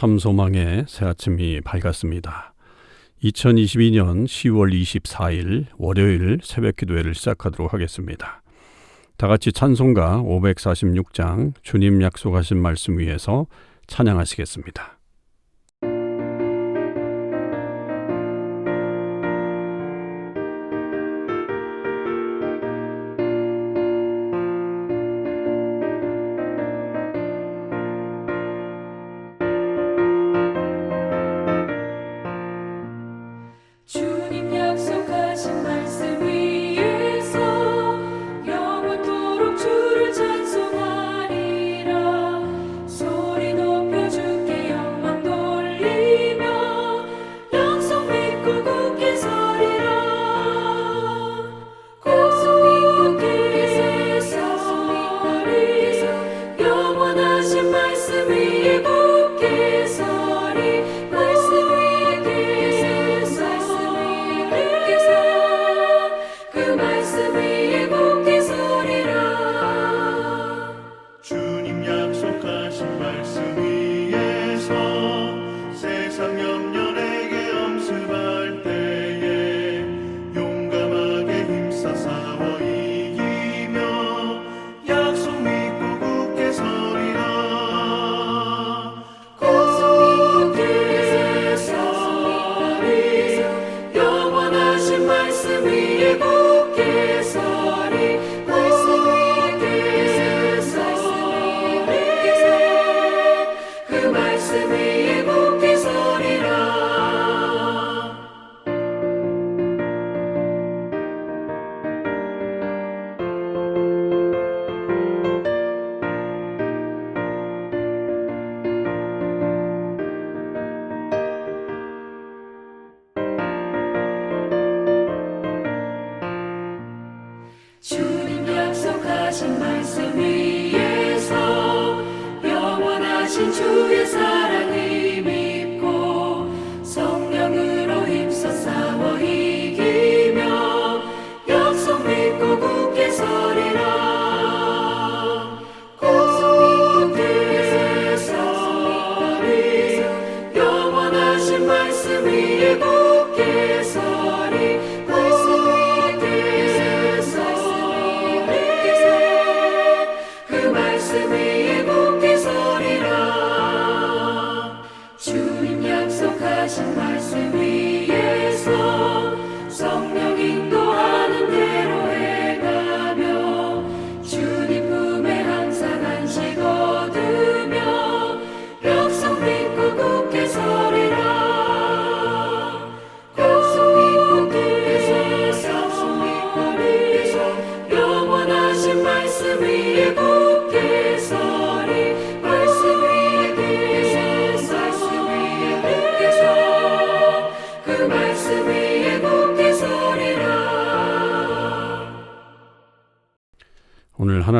참 소망의 새 아침이 밝았습니다. 2022년 10월 24일 월요일 새벽 기도회를 시작하도록 하겠습니다. 다 같이 찬송가 546장 주님 약속하신 말씀 위에서 찬양하시겠습니다.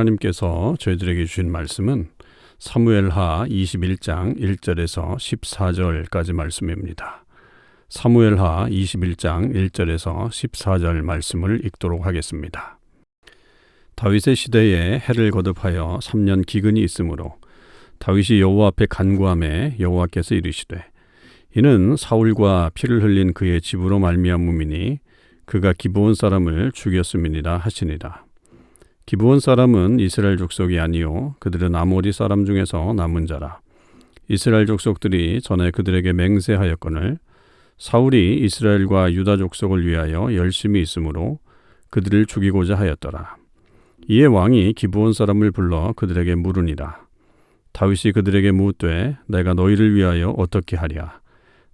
하나님께서 저희들에게 주신 말씀은 사무엘하 21장 1절에서 14절까지 말씀입니다. 사무엘하 21장 1절에서 14절 말씀을 읽도록 하겠습니다. 다윗의 시대에 해를 거듭하여 3년 기근이 있으므로 다윗이 여호와 앞에 간구함에 여호와께서 이르시되 이는 사울과 피를 흘린 그의 집으로 말미암음이니 그가 기브온 사람을 죽였음이니라 하시니라. 기브온 사람은 이스라엘 족속이 아니요 그들은 아모리 사람 중에서 남은 자라. 이스라엘 족속들이 전에 그들에게 맹세하였거늘 사울이 이스라엘과 유다 족속을 위하여 열심히 있으므로 그들을 죽이고자 하였더라. 이에 왕이 기브온 사람을 불러 그들에게 물으니라. 다윗이 그들에게 묻되 내가 너희를 위하여 어떻게 하랴?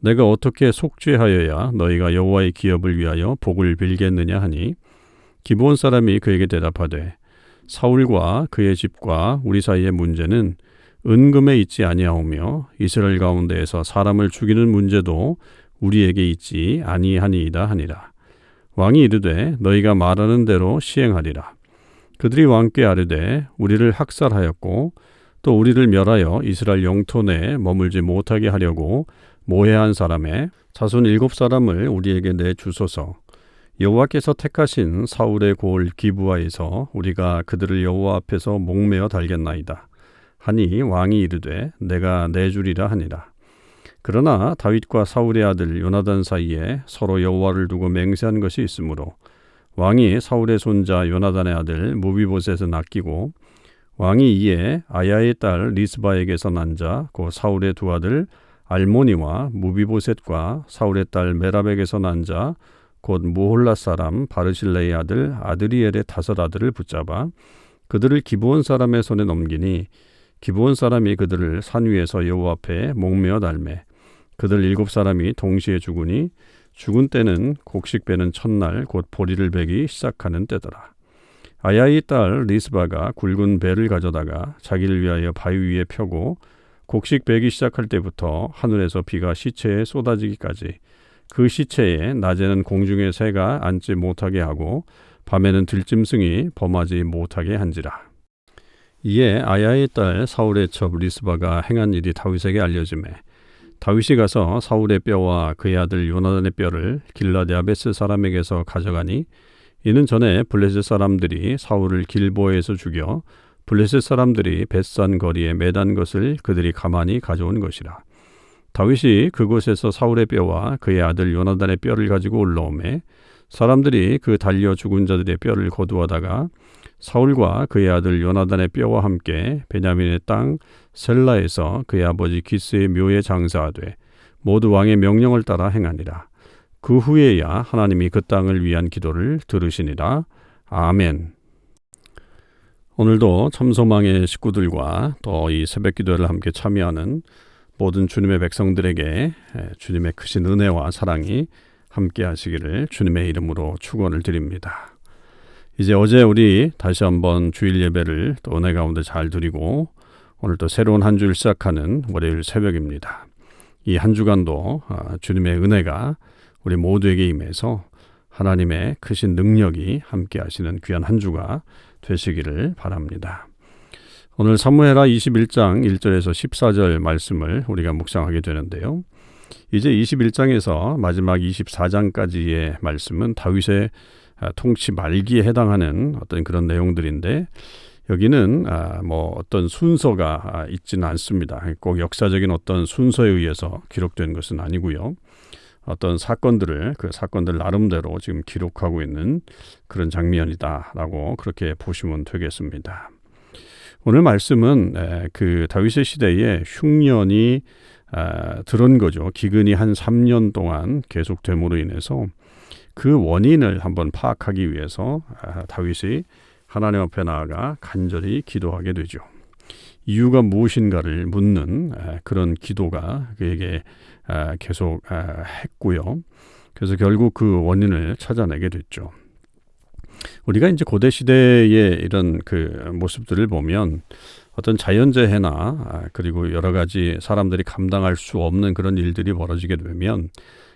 내가 어떻게 속죄하여야 너희가 여호와의 기업을 위하여 복을 빌겠느냐 하니 기브온 사람이 그에게 대답하되 사울과 그의 집과 우리 사이의 문제는 은금에 있지 아니하오며 이스라엘 가운데에서 사람을 죽이는 문제도 우리에게 있지 아니하니이다 하니라. 왕이 이르되 너희가 말하는 대로 시행하리라. 그들이 왕께 아뢰되 우리를 학살하였고 또 우리를 멸하여 이스라엘 영토 내에 머물지 못하게 하려고 모해한 사람의 자손 일곱 사람을 우리에게 내 주소서. 여호와께서 택하신 사울의 골 기부하에서 우리가 그들을 여호와 앞에서 목매어 달겠나이다. 하니 왕이 이르되 내가 내주리라 하니라. 그러나 다윗과 사울의 아들 요나단 사이에 서로 여호와를 두고 맹세한 것이 있으므로 왕이 사울의 손자 요나단의 아들 무비보셋을 낚이고 왕이 이에 아야의 딸 리스바에게서 난 자 곧 사울의 두 아들 알모니와 무비보셋과 사울의 딸 메랍에게서 난자 곧 무홀라 사람 바르실레의 아들 아드리엘의 다섯 아들을 붙잡아 그들을 기브온 사람의 손에 넘기니 기브온 사람이 그들을 산 위에서 여호와 앞에 목매어 달매 그들 일곱 사람이 동시에 죽으니 죽은 때는 곡식 베는 첫날 곧 보리를 베기 시작하는 때더라. 아야의 딸 리스바가 굵은 배를 가져다가 자기를 위하여 바위 위에 펴고 곡식 베기 시작할 때부터 하늘에서 비가 시체에 쏟아지기까지 그 시체에 낮에는 공중의 새가 앉지 못하게 하고 밤에는 들짐승이 범하지 못하게 한지라. 이에 아야의 딸 사울의 첩 리스바가 행한 일이 다윗에게 알려짐에 다윗이 가서 사울의 뼈와 그의 아들 요나단의 뼈를 길라데 아베스 사람에게서 가져가니 이는 전에 블레셋 사람들이 사울을 길보에서 죽여 블레셋 사람들이 벳산 거리에 매단 것을 그들이 가만히 가져온 것이라. 다윗이 그곳에서 사울의 뼈와 그의 아들 요나단의 뼈를 가지고 올라오매 사람들이 그 달려 죽은 자들의 뼈를 거두어다가 사울과 그의 아들 요나단의 뼈와 함께 베냐민의 땅 셀라에서 그의 아버지 기스의 묘에 장사하되 모두 왕의 명령을 따라 행하니라. 그 후에야 하나님이 그 땅을 위한 기도를 들으시니라. 아멘. 오늘도 참소망의 식구들과 또 이 새벽 기도를 함께 참여하는 모든 주님의 백성들에게 주님의 크신 은혜와 사랑이 함께 하시기를 주님의 이름으로 축원을 드립니다. 이제 어제 우리 다시 한번 주일 예배를 또 은혜 가운데 잘 드리고 오늘 또 새로운 한 주를 시작하는 월요일 새벽입니다. 이 한 주간도 아, 주님의 은혜가 우리 모두에게 임해서 하나님의 크신 능력이 함께 하시는 귀한 한 주가 되시기를 바랍니다. 오늘 사무엘하 21장 1절에서 14절 말씀을 우리가 묵상하게 되는데요. 이제 21장에서 마지막 24장까지의 말씀은 다윗의 아, 통치 말기에 해당하는 어떤 그런 내용들인데 여기는 아, 뭐 어떤 순서가 아, 있지는 않습니다. 꼭 역사적인 어떤 순서에 의해서 기록된 것은 아니고요. 어떤 사건들을 그 사건들 나름대로 지금 기록하고 있는 그런 장면이다라고 그렇게 보시면 되겠습니다. 오늘 말씀은 그 다윗의 시대에 흉년이 들은 거죠. 기근이 한 3년 동안 계속됨으로 인해서 그 원인을 한번 파악하기 위해서 다윗이 하나님 앞에 나아가 간절히 기도하게 되죠. 이유가 무엇인가를 묻는 그런 기도가 그에게 계속 했고요. 그래서 결국 그 원인을 찾아내게 됐죠. 우리가 이제 고대 시대의 이런 그 모습들을 보면 어떤 자연재해나 그리고 여러 가지 사람들이 감당할 수 없는 그런 일들이 벌어지게 되면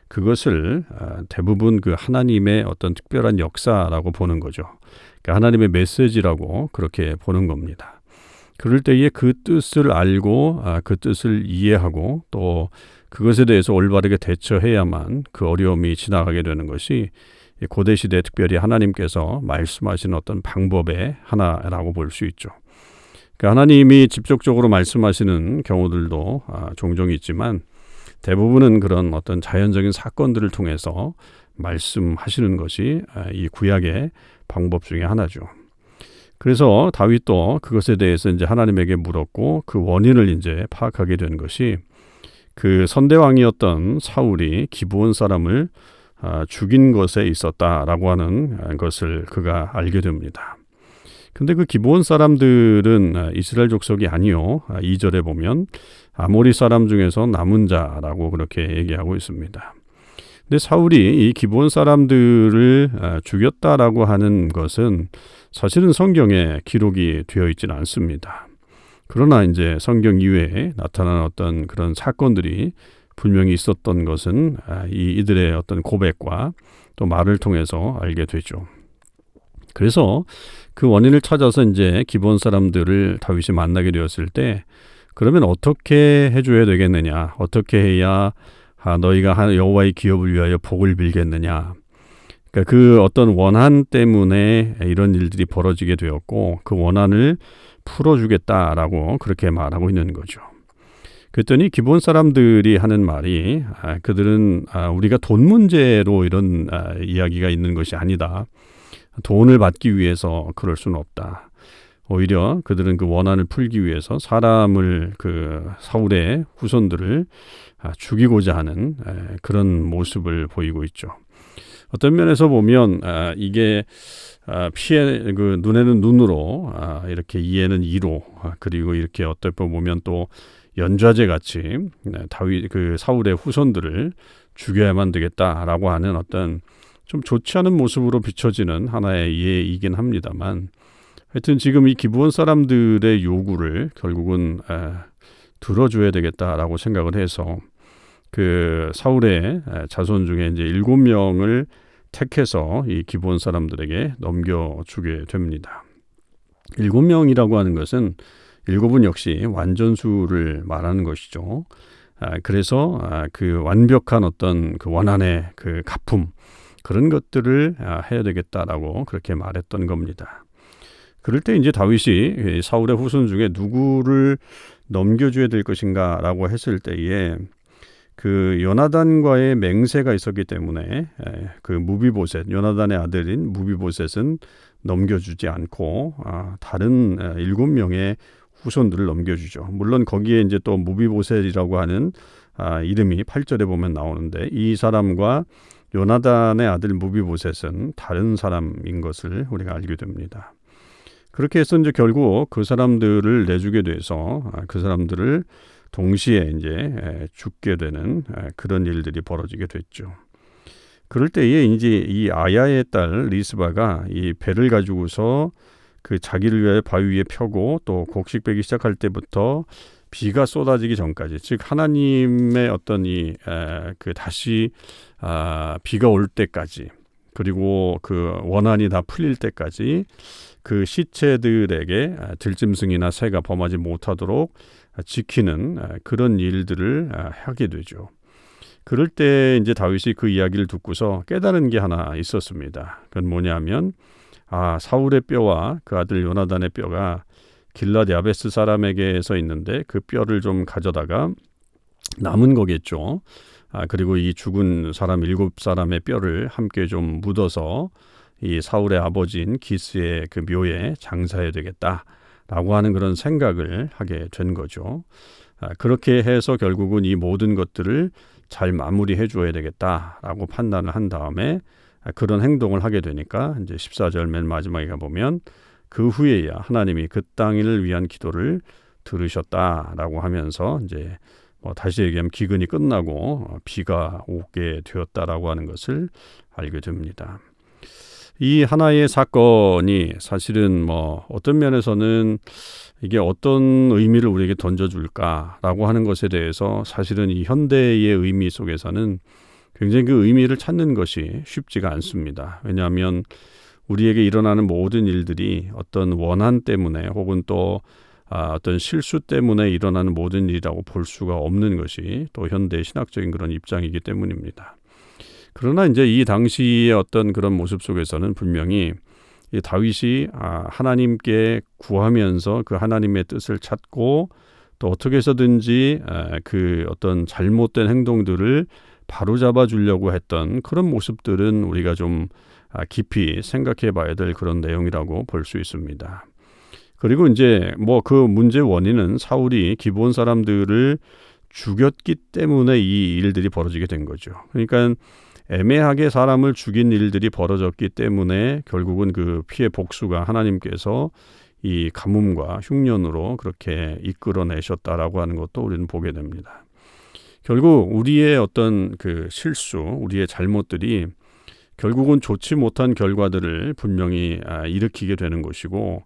그것을 대부분 그 하나님의 어떤 특별한 역사라고 보는 거죠. 그러니까 하나님의 메시지라고 그렇게 보는 겁니다. 그럴 때에 그 뜻을 알고 그 뜻을 이해하고 또 그것에 대해서 올바르게 대처해야만 그 어려움이 지나가게 되는 것이 고대 시대 특별히 하나님께서 말씀하시는 어떤 방법의 하나라고 볼 수 있죠. 그러니까 하나님이 직접적으로 말씀하시는 경우들도 종종 있지만 대부분은 그런 어떤 자연적인 사건들을 통해서 말씀하시는 것이 이 구약의 방법 중에 하나죠. 그래서 다윗도 그것에 대해서 이제 하나님에게 물었고 그 원인을 이제 파악하게 된 것이 그 선대왕이었던 사울이 기브온 사람을 죽인 것에 있었다라고 하는 것을 그가 알게 됩니다. 근데 그 기브온 사람들은 이스라엘 족속이 아니요. 2절에 보면 아모리 사람 중에서 남은 자라고 그렇게 얘기하고 있습니다. 근데 사울이 이 기본 사람들을 아, 죽였다라고 하는 것은 사실은 성경에 기록이 되어 있지는 않습니다. 그러나 이제 성경 이외에 나타난 어떤 그런 사건들이 분명히 있었던 것은 아, 이 이들의 어떤 고백과 또 말을 통해서 알게 되죠. 그래서 그 원인을 찾아서 이제 기본 사람들을 다윗이 만나게 되었을 때 그러면 어떻게 해줘야 되겠느냐? 어떻게 해야 아, 너희가 여호와의 기업을 위하여 복을 빌겠느냐? 그러니까 그 어떤 원한 때문에 이런 일들이 벌어지게 되었고 그 원한을 풀어주겠다라고 그렇게 말하고 있는 거죠. 그랬더니 기본 사람들이 하는 말이 아, 그들은 아, 우리가 돈 문제로 이런 아, 이야기가 있는 것이 아니다. 돈을 받기 위해서 그럴 수는 없다. 오히려 그들은 그 원한을 풀기 위해서 사람을 그 사울의 후손들을 아, 죽이고자 하는 에, 그런 모습을 보이고 있죠. 어떤 면에서 보면 아, 이게 아, 피해 그 눈에는 눈으로 아, 이렇게 이해는 이로 아, 그리고 이렇게 어떨 때 보면 또 연좌제 같이 네, 다윗 그 사울의 후손들을 죽여야만 되겠다라고 하는 어떤 좀 좋지 않은 모습으로 비춰지는 하나의 이해이긴 합니다만 하여튼 지금 이 기부원 사람들의 요구를 결국은 에, 들어줘야 되겠다라고 생각을 해서 그 사울의 에, 자손 중에 이제 일곱 명을 택해서 이 기부원 사람들에게 넘겨주게 됩니다. 일곱 명이라고 하는 것은 일곱은 역시 완전수를 말하는 것이죠. 아, 그래서 아, 그 완벽한 어떤 그 원한의 그 가품 그런 것들을 아, 해야 되겠다라고 그렇게 말했던 겁니다. 그럴 때 이제 다윗이 이 사울의 후손 중에 누구를 넘겨줘야 될 것인가라고 했을 때에 그 요나단과의 맹세가 있었기 때문에 에, 그 무비보셋 요나단의 아들인 무비보셋은 넘겨주지 않고 아, 다른 에, 일곱 명의 후손들을 넘겨주죠. 물론 거기에 이제 또 무비보셋이라고 하는 아, 이름이 8절에 보면 나오는데 이 사람과 요나단의 아들 무비보셋은 다른 사람인 것을 우리가 알게 됩니다. 그렇게 해서 이제 결국 그 사람들을 내주게 돼서 아, 그 사람들을 동시에 이제 에, 죽게 되는 에, 그런 일들이 벌어지게 됐죠. 그럴 때에 이제 이 아야의 딸 리스바가 이 배를 가지고서 그 자기를 위해 바위 위에 펴고 또 곡식 베기 시작할 때부터 비가 쏟아지기 전까지 즉 하나님의 어떤 이그 다시 아, 비가 올 때까지 그리고 그 원한이 다 풀릴 때까지 그 시체들에게 아, 들짐승이나 새가 범하지 못하도록 아, 지키는 아, 그런 일들을 아, 하게 되죠. 그럴 때 이제 다윗이 그 이야기를 듣고서 깨달은 게 하나 있었습니다. 그건 뭐냐면 아 사울의 뼈와 그 아들 요나단의 뼈가 길라드 야베스 사람에게서 있는데 그 뼈를 좀 가져다가 남은 거겠죠. 아 그리고 이 죽은 사람 일곱 사람의 뼈를 함께 좀 묻어서 이 사울의 아버지인 기스의 그 묘에 장사해야 되겠다라고 하는 그런 생각을 하게 된 거죠. 아, 그렇게 해서 결국은 이 모든 것들을 잘 마무리해 줘야 되겠다라고 판단을 한 다음에 아, 그런 행동을 하게 되니까 이제 14절 맨 마지막에 가보면 그 후에야 하나님이 그 땅을 위한 기도를 들으셨다라고 하면서 이제 뭐 다시 얘기하면 기근이 끝나고 어, 비가 오게 되었다라고 하는 것을 알게 됩니다. 이 하나의 사건이 사실은 뭐 어떤 면에서는 이게 어떤 의미를 우리에게 던져줄까라고 하는 것에 대해서 사실은 이 현대의 의미 속에서는 굉장히 그 의미를 찾는 것이 쉽지가 않습니다. 왜냐하면 우리에게 일어나는 모든 일들이 어떤 원한 때문에 혹은 또 아, 어떤 실수 때문에 일어나는 모든 일이라고 볼 수가 없는 것이 또 현대 신학적인 그런 입장이기 때문입니다. 그러나 이제 이 당시의 어떤 그런 모습 속에서는 분명히 이 다윗이 아, 하나님께 구하면서 그 하나님의 뜻을 찾고 또 어떻게 해서든지 아, 그 어떤 잘못된 행동들을 바로잡아 주려고 했던 그런 모습들은 우리가 좀 아, 깊이 생각해 봐야 될 그런 내용이라고 볼 수 있습니다. 그리고 이제 뭐 그 문제 원인은 사울이 기본 사람들을 죽였기 때문에 이 일들이 벌어지게 된 거죠. 그러니까 애매하게 사람을 죽인 일들이 벌어졌기 때문에 결국은 그 피해 복수가 하나님께서 이 가뭄과 흉년으로 그렇게 이끌어내셨다라고 하는 것도 우리는 보게 됩니다. 결국 우리의 어떤 그 실수, 우리의 잘못들이 결국은 좋지 못한 결과들을 분명히 아, 일으키게 되는 것이고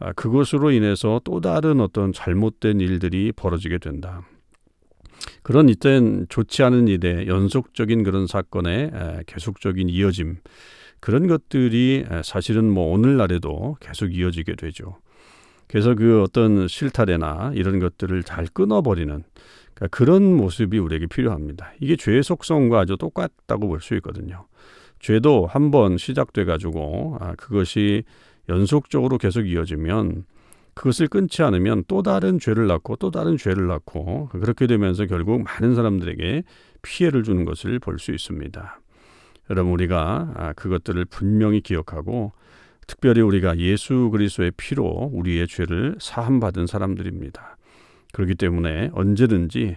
아, 그것으로 인해서 또 다른 어떤 잘못된 일들이 벌어지게 된다. 그런 이땐 좋지 않은 일의 연속적인 그런 사건의 에, 계속적인 이어짐 그런 것들이 에, 사실은 뭐 오늘날에도 계속 이어지게 되죠. 그래서 그 어떤 실타래나 이런 것들을 잘 끊어버리는 그러니까 그런 모습이 우리에게 필요합니다. 이게 죄의 속성과 아주 똑같다고 볼 수 있거든요. 죄도 한번 시작돼 가지고 아, 그것이 연속적으로 계속 이어지면 그것을 끊지 않으면 또 다른 죄를 낳고 또 다른 죄를 낳고 그렇게 되면서 결국 많은 사람들에게 피해를 주는 것을 볼 수 있습니다. 여러분 우리가 아, 그것들을 분명히 기억하고 특별히 우리가 예수 그리스도의 피로 우리의 죄를 사함 받은 사람들입니다. 그렇기 때문에 언제든지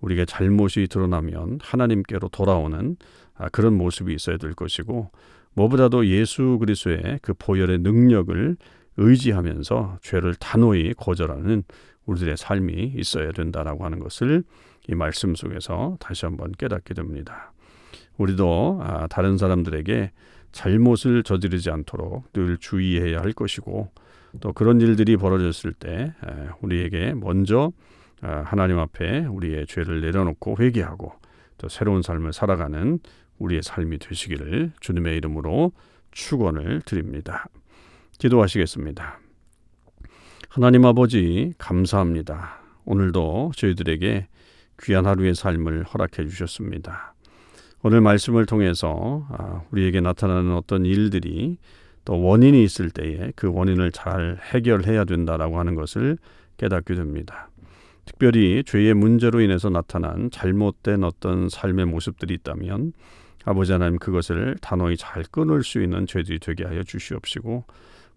우리가 잘못이 드러나면 하나님께로 돌아오는 아, 그런 모습이 있어야 될 것이고 무엇보다도 예수 그리스도의 그 보혈의 능력을 의지하면서 죄를 단호히 거절하는 우리들의 삶이 있어야 된다라고 하는 것을 이 말씀 속에서 다시 한번 깨닫게 됩니다. 우리도 아, 다른 사람들에게 잘못을 저지르지 않도록 늘 주의해야 할 것이고 또 그런 일들이 벌어졌을 때 에, 우리에게 먼저 아, 하나님 앞에 우리의 죄를 내려놓고 회개하고 또 새로운 삶을 살아가는 우리의 삶이 되시기를 주님의 이름으로 축원을 드립니다. 기도하시겠습니다. 하나님 아버지 감사합니다. 오늘도 저희들에게 귀한 하루의 삶을 허락해 주셨습니다. 오늘 말씀을 통해서 아, 우리에게 나타나는 어떤 일들이 또 원인이 있을 때에 그 원인을 잘 해결해야 된다라고 하는 것을 깨닫게 됩니다. 특별히 죄의 문제로 인해서 나타난 잘못된 어떤 삶의 모습들이 있다면 아버지 하나님 그것을 단호히 잘 끊을 수 있는 죄들이 되게 하여 주시옵시고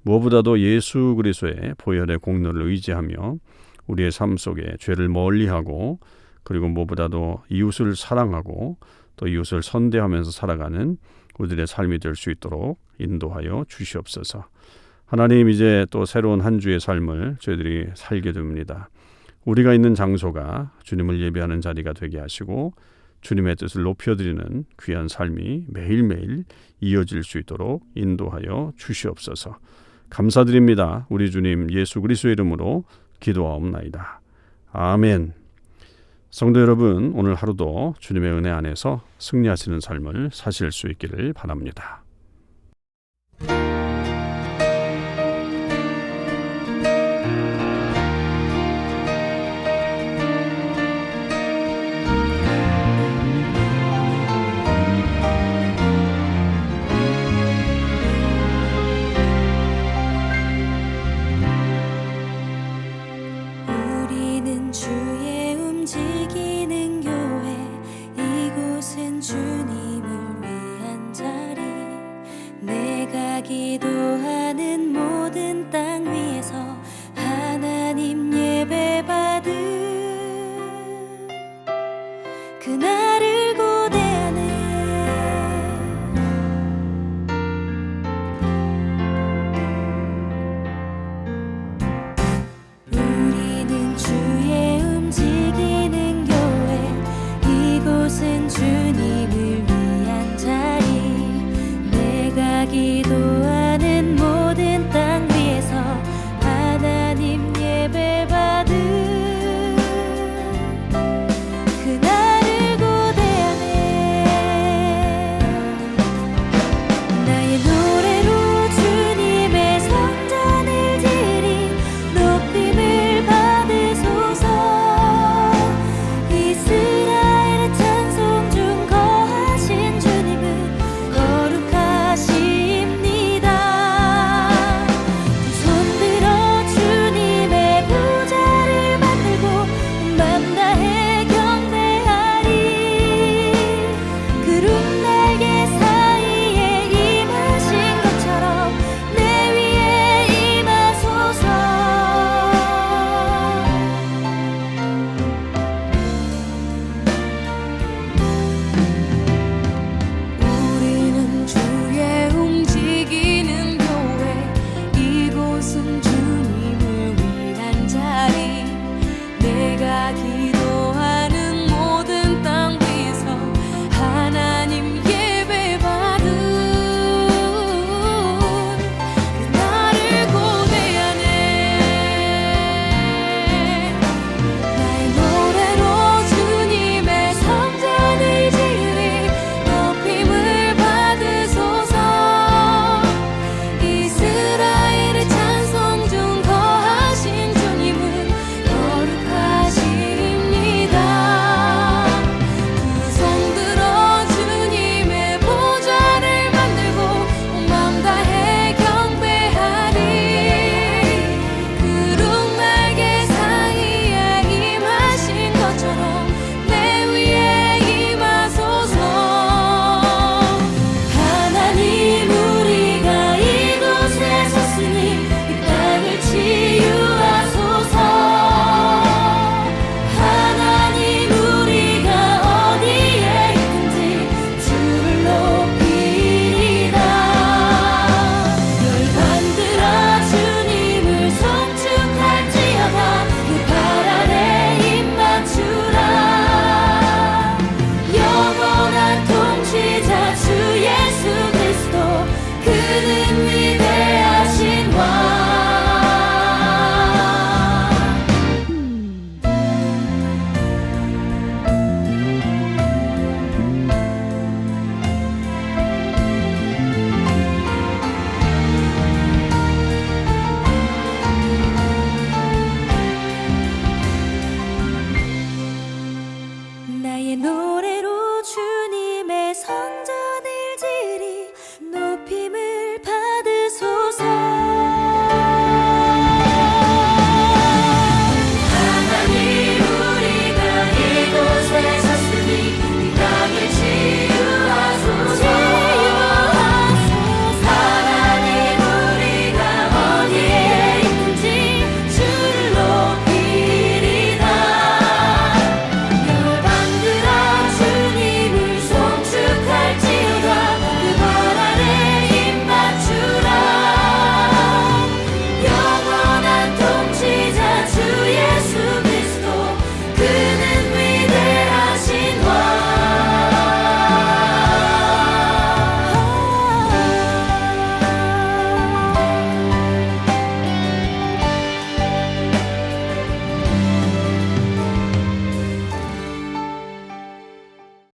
무엇보다도 예수 그리스도의 보혈의 공로를 의지하며 우리의 삶 속에 죄를 멀리하고 그리고 무엇보다도 이웃을 사랑하고 또 이웃을 선대하면서 살아가는 우리들의 삶이 될 수 있도록 인도하여 주시옵소서. 하나님 이제 또 새로운 한 주의 삶을 저희들이 살게 됩니다. 우리가 있는 장소가 주님을 예배하는 자리가 되게 하시고 주님의 뜻을 높여드리는 귀한 삶이 매일매일 이어질 수 있도록 인도하여 주시옵소서. 감사드립니다. 우리 주님 예수 그리스도의 이름으로 기도하옵나이다. 아멘. 성도 여러분, 오늘 하루도 주님의 은혜 안에서 승리하시는 삶을 사실 수 있기를 바랍니다.